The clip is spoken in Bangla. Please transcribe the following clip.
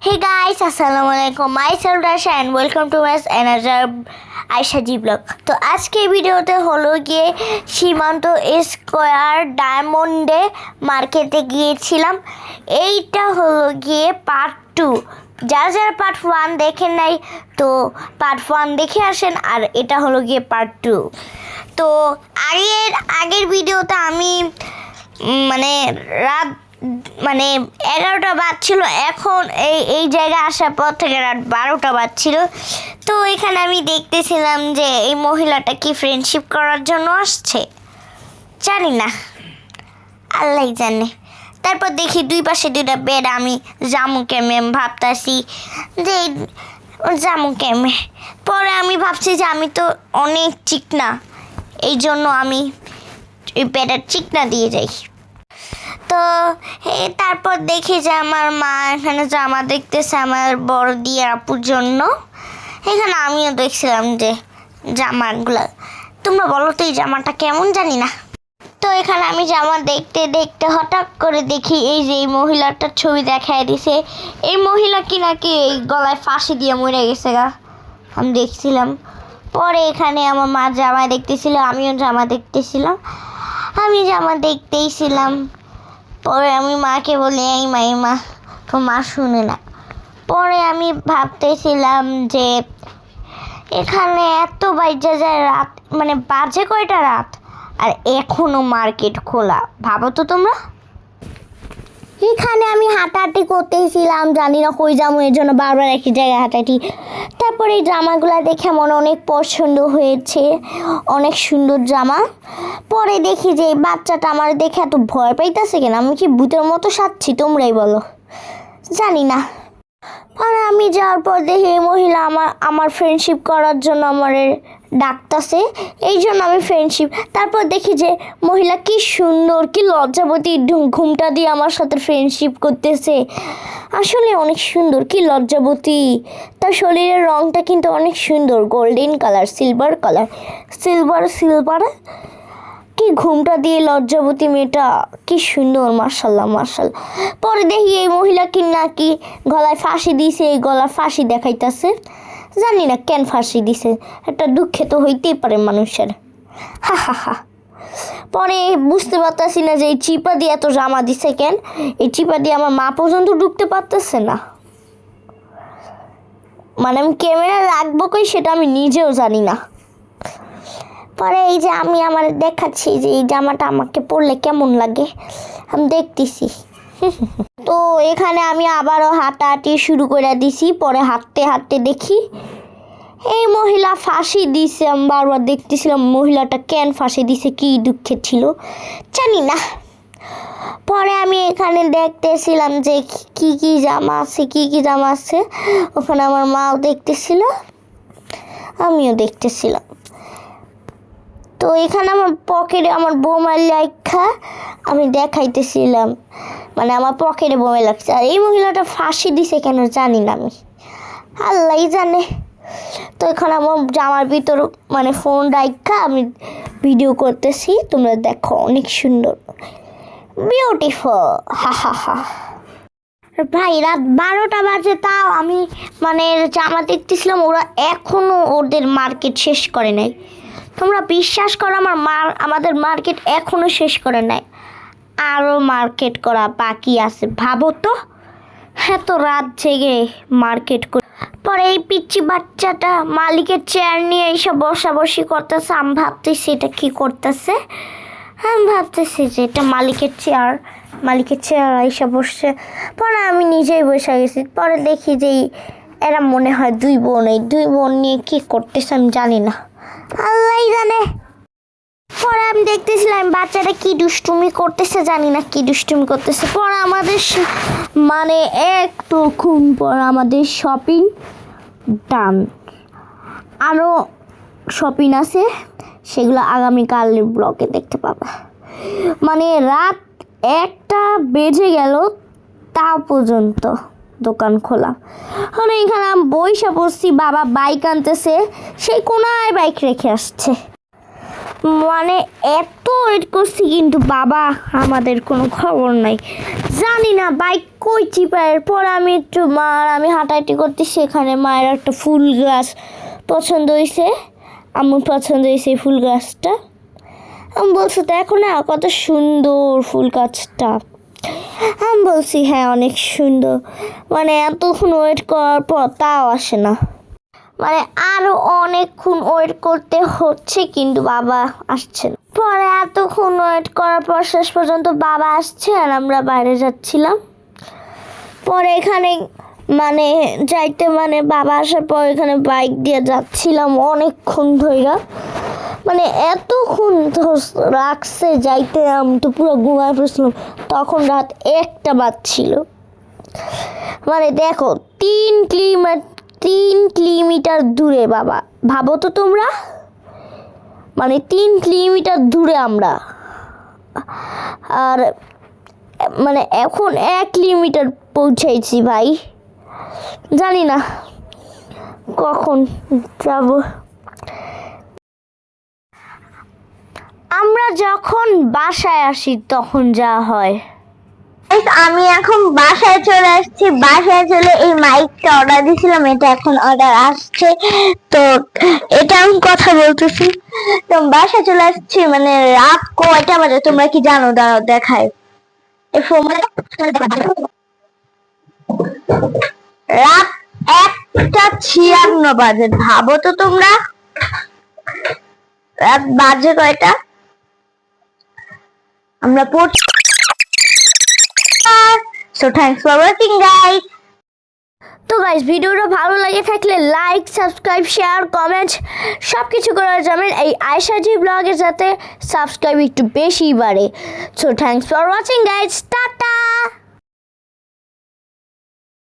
Hey guys, myself Rasha and welcome to my another আয়সাজি ব্লগ তো আজকে ভিডিওতে হলো গিয়ে সীমান্ত স্কোয়ার ডায়মন্ডে মার্কেটে গিয়েছিলাম। এইটা হলো গিয়ে পার্ট টু যারা যারা পার্ট ওয়ান দেখেন নাই তো পার্ট ওয়ান দেখে আসেন আর এটা হলো গিয়ে পার্ট টু তো আগের আগের ভিডিওতে আমি মানে রাত মানে এগারোটা বাজছিল। এখন এই এই জায়গায় আসার পর থেকে রাত বারোটা বাজছিল। তো এখানে আমি দেখতেছিলাম যে এই মহিলাটা কি ফ্রেন্ডশিপ করার জন্য আসছে? জানি না। আল্লাহ জানে। তারপর দেখি দুই পাশে দুইটা বেড আমি জামু কেমে ভাবতাছি যে জামু কেমে। পরে আমি ভাবছি যে আমি তো অনেক চিকনা, এই জন্য আমি বেডের চিকনা দিয়ে যাই। তো তারপর দেখি যে আমার মা এখানে জামা দেখতেছে আমার বড় দিয়ে আপুর জন্য। এখানে আমিও দেখছিলাম যে জামাগুলো। তোমরা বলো তো এই জামাটা কেমন জানি না। তো এখানে আমি জামা দেখতে দেখতে হঠাৎ করে দেখি এই যে এই মহিলাটার ছবি দেখায় দিছে। এই মহিলা কি নাকি এই গলায় ফাঁসি দিয়ে মরে গেছে গা। আমি দেখছিলাম। পরে এখানে আমার মা জামা দেখতেছিল, আমিও জামা দেখতেছিলাম। আমি জামা দেখতেই ছিলাম। পরে আমি মাকে বলি, এই মা এই মা তো মা শুনে না পরে আমি ভাবতেছিলাম যে এখানে এত বাইজা যায় রাত মানে বাজে কয়টা রাত? আর এখনও মার্কেট খোলা। ভাবো তো তোমরা। এখানে আমি হাঁটাহাঁটি করতেছিলাম, জানি না কই যাব, এর জন্য বারবার একই জায়গায় হাঁটাহাঁটি। তারপরে এই জামাগুলো দেখে আমার অনেক পছন্দ হয়েছে, অনেক সুন্দর জামা পরে দেখি যে এই বাচ্চাটা আমার দেখে এত ভয় পাইতেছে কেন? আমি কি ভূতের মতো সাচ্ছি তোমরাই বলো। জানি না। আর আমি যাওয়ার পর দেখি এই মহিলা আমার আমার ফ্রেন্ডশিপ করার জন্য আমার ডাকতাছে। এই জন্য আমি ফ্রেন্ডশিপ তারপর দেখি যে মহিলা কি সুন্দর, কি লজ্জাবতী ঘুমটা দিয়ে আমার সাথে ফ্রেন্ডশিপ করতেছে। আসলে অনেক সুন্দর, কি লজ্জাবতী। তার শরীরের রঙটা কিন্তু অনেক সুন্দর golden colour silver colour silver silver ঘুমটা দিয়ে লজ্জাবতী মেয়েটা, কি সুন্দর মার্শাল্লাহ মার্শাল পরে দেখি এই মহিলা কি নাকি গলায় ফাঁসি দিছে, এই গলার ফাঁসি দেখাইতেছে। জানি না কেন ফাঁসি দিছে, একটা দুঃখে তো হইতেই পারে মানুষের। হা হা হা। পরে বুঝতে পারতাছি না যে এই চিপা দিয়ে এত জামা দিছে কেন, এই চিপা দিয়ে আমার মা পর্যন্ত ঢুকতে পারতেছে না। মানে আমি ক্যামেরা রাখব কই সেটা আমি নিজেও জানি না। পরে এই যে আমি আমার দেখাচ্ছি যে এই জামাটা আমাকে পরলে কেমন লাগে। আমি দেখতেছি। তো এখানে আমি আবারও হাঁটাহাঁটি শুরু করে দিছি, পরে হাঁটতে হাঁটতে দেখি। এই মহিলা ফাঁসি দিছে, আমি বারবার দেখতেছিলাম মহিলাটা কেন ফাঁসি দিছে, কি দুঃখের ছিল, জানি না। পরে আমি এখানে দেখতেছিলাম যে কি কি জামা আছে, কি কি জামা আছে, ওখানে আমার মাও দেখতেছিল, আমিও দেখতেছিলাম। তো এখানে আমার পকেটে আমার বোমার লেখা আমি দেখাইতেছিলাম। মানে আমার পকেটে বোমা লাগছে আর এই মহিলাটা ফাঁসি দিছে কেন জানি না আমি। আল্লাহ জানে। তো এখানে আমার জামার ভিতর মানে ফোন রাখা আমি ভিডিও করতেছি, তোমরা দেখো অনেক সুন্দর। বিউটিফুল হা হা হা। ভাই, রাত বারোটা বাজে তাও আমি মানে জামা দেখতেছিলাম, ওরা এখনও ওদের মার্কেট শেষ করে নাই। তোমরা বিশ্বাস করো, আমার মার, আমাদের মার্কেট এখনও শেষ করে নাই। আরও মার্কেট করা বাকি আছে, ভাবো তো। হ্যাঁ তো রাত জেগে মার্কেট করে। পরে এই পিচ্ছি বাচ্চাটা মালিকের চেয়ার নিয়ে এইসব বসা বসি করতেছে, আমি ভাবতেছি এটা কী করতেছে? আমি ভাবতেছি যে এটা মালিকের চেয়ার মালিকের চেয়ার এসে বসছে। পরে আমি নিজেই বসে গেছি। পরে দেখি যে এরা মনে হয় দুই বোন, এই দুই বোন নিয়ে কী করতেছে আমি জানি না। আল্লাহ জানে। পরে আমি দেখতেছিলাম বাচ্চাটা কি দুষ্টুমি করতেছে জানি না কি দুষ্টুমি করতেছে। পরে আমাদের মানে একটুক্ষণ পর আমাদের শপিং ডান আরও শপিং আছে, সেগুলো আগামীকালের ব্লগে দেখতে পাবে। মানে রাত একটা বেজে গেল তা পর্যন্ত। দোকান খোলা। মানে এখানে আমি বইসা পড়ছি, বাবা বাইক আনতেছে সেই কোনায় বাইক রেখে আসছে। মানে এত ওয়েট করছি কিন্তু বাবা, আমাদের কোনো খবর নাই। জানি না বাইক কই চিপায়ের পর আমি একটু মার, আমি হাঁটাহাঁটি করতে সেখানে মায়ের একটা ফুল গাছ পছন্দ হয়েছে আমার পছন্দ হয়েছে ফুল গাছটা। আমি বলছি, দেখো না, কত সুন্দর ফুল গাছটা। আমি বলছি হ্যাঁ অনেক সুন্দর। মানে এতক্ষণ ওয়েট করার পর তাও আসে না। মানে আরও অনেকক্ষণ ওয়েট করতে হচ্ছে, কিন্তু বাবা আসছে না। পরে এতক্ষণ ওয়েট করার পর শেষ পর্যন্ত বাবা আসছে আর আমরা বাইরে যাচ্ছিলাম। পরে এখানে মানে যাইতে মানে বাবা আসার পর এখানে বাইক দিয়ে যাচ্ছিলাম অনেকক্ষণ ধইরা। মানে এতক্ষণ রাখছে যাইতে আমি তো পুরো ঘুমায় পড়ছিলাম, তখন রাত একটা বাজছিল। মানে দেখো, তিন কিলোমিটার তিন কিলোমিটার দূরে বাবা, ভাবো তো তোমরা। মানে তিন কিলোমিটার দূরে আমরা। আর মানে এখন এক কিলোমিটার পৌঁছাইছি ভাই। জানি না কখন যাব। আমরা যখন বাসায় আসি, তখন যা হয়। আমি এখন বাসায় চলে আসছি। বাসায় চলে এই মাইকটা অর্ডার দিয়েছিলাম। এটা এখন অর্ডার আসছে। তো এটা আমি কথা বলতেছি। তো বাসায় চলে আসছি। মানে রাত কয়টা বাজে? তোমরা কি জানো? দাঁড়াও দেখায় এই রাত একটা ছিয়ান্ন বাজে। ভাবো তো তোমরা। রাত বাজে কয়টা? আমরা পড়ছি so thanks for watching guys তো গাইস ভিডিওটা ভালো লাগে থাকলে লাইক সাবস্ক্রাইব শেয়ার কমেন্ট সব কিছু করা যাবেন এই আয়সাজি ব্লগে যাতে সাবস্ক্রাইব একটু বেশি বাড়ে। So thanks for watching guys